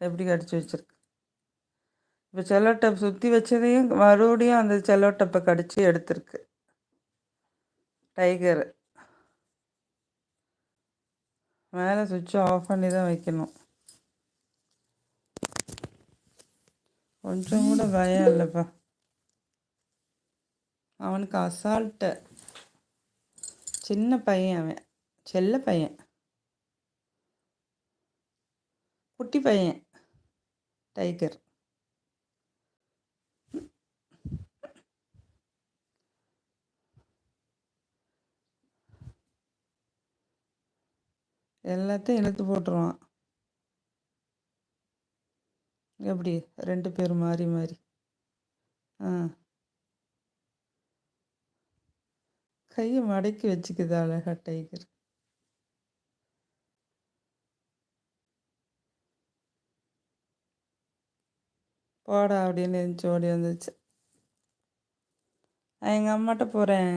எப்படி கடிச்சு வச்சிருக்கு? இப்போ செல்லோ டப் சுற்றி வச்சதையும் மறுபடியும் அந்த செல்லோ டப்பை கடிச்சு எடுத்திருக்கு. டைகரு. மேலே சுவிட்சை ஆஃப் பண்ணி தான் வைக்கணும். கொஞ்சம் கூட பயம் இல்லைப்பா. அவனுக்கு அசால்ட்டு சின்ன பையன் அவன். செல்ல பையன். குட்டி பையன். டைகர் எல்லாத்தையும் இழுத்து போட்டுருவான். எப்படி? ரெண்டு பேர் மாறி மாறி. ஆ. கையை மடக்கி வச்சுக்குது அழகா டைகர் போடா அப்படின்னு எழுந்துச்சு ஓடி வந்துச்சு. நான் எங்கள் அம்மாட்ட போகிறேன்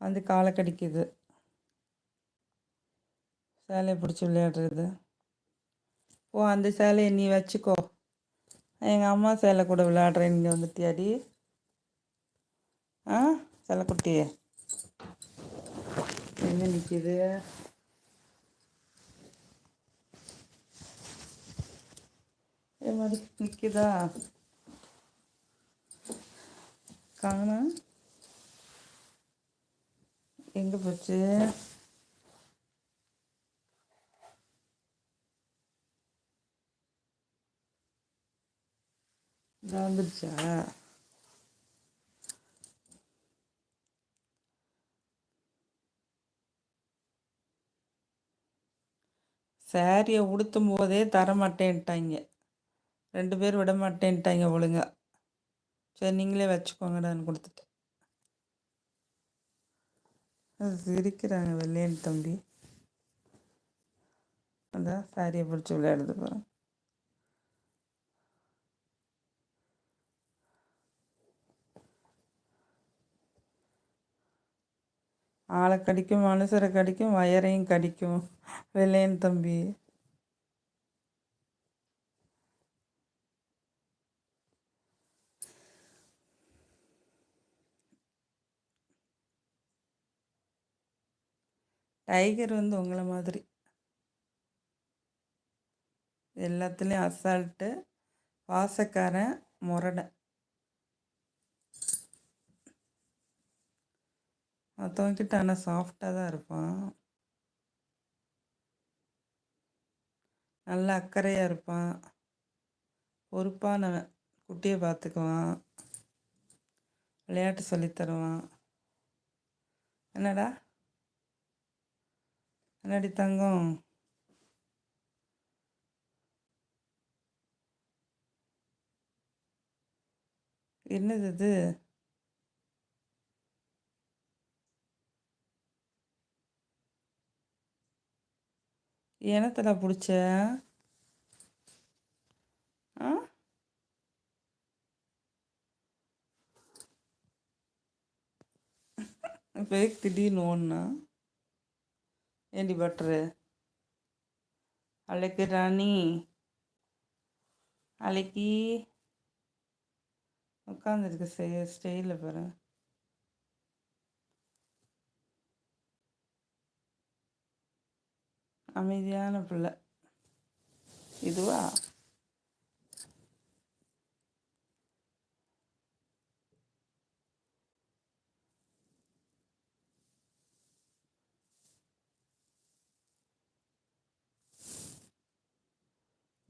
வந்து காலை கடிக்குது. சேலையை பிடிச்சி விளையாடுறது. ஓ அந்த சேலையை நீ வச்சுக்கோ. எங்கள் அம்மா சேலை கூட விளையாடுறேன். இங்கே வந்துட்டியாடி ஆ சேலை குட்டியே. எங்கே நிற்கிது ஏ மாதிரி நிற்கிதா காணா எங்கே போச்சு வந்துடுச்சா சாரியை உடுத்தும் போதே தர மாட்டேன்ட்டாங்க ரெண்டு பேர் விட மாட்டேன்ட்டாங்க ஒழுங்கா. சரி நீங்களே வச்சுக்கோங்கடான்னு கொடுத்துட்டேன் சிரிக்கிறாங்க வெள்ளையன் தம்பி. அதான் சாரியை பிடிச்சி விளையாடுது போகிறேன் ஆளை கடிக்கும் மனுஷரை கடிக்கும் வயரையும் கடிக்கும் வெள்ளையன் தம்பி. டைகர் வந்து உங்களை மாதிரி. எல்லாத்துலேயும் அசால்ட்டு வாசக்காரன் முரடை. மற்றவங்கிட்ட ஆனால் சாஃப்டாக தான் இருப்பான். நல்ல அக்கறையாக இருப்பான். பொறுப்பானவன். குட்டியை பார்த்துக்குவான் விளையாட்டு சொல்லித்தருவான் என்னடா? என்னடி தங்கம். என்னது இது? எனத்தில் பிடிச்ச? ஆ? பேக் திடீர்னு ஓடனா? ஏண்டி பட்ரு? அழைக்கு ராணி. அழைக்கி. உட்காந்துருக்கு ஸ்டே ஸ்டெயிலில் பாரு. அமைதியான பிள்ளை. இதுவா?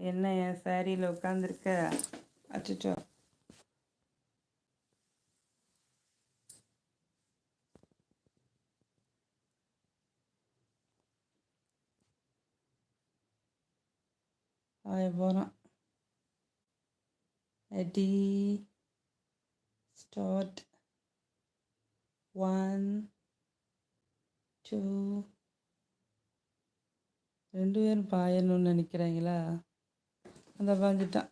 என்ன என் சாரியில் உட்காந்துருக்க அச்சோ அது போகிறோம் ரெடி ஸ்டார்ட் ஒன் டூ ரெண்டு பேரும் பாயணும்னு நினைக்கிறாங்களா? அந்த பாஞ்சிட்டான்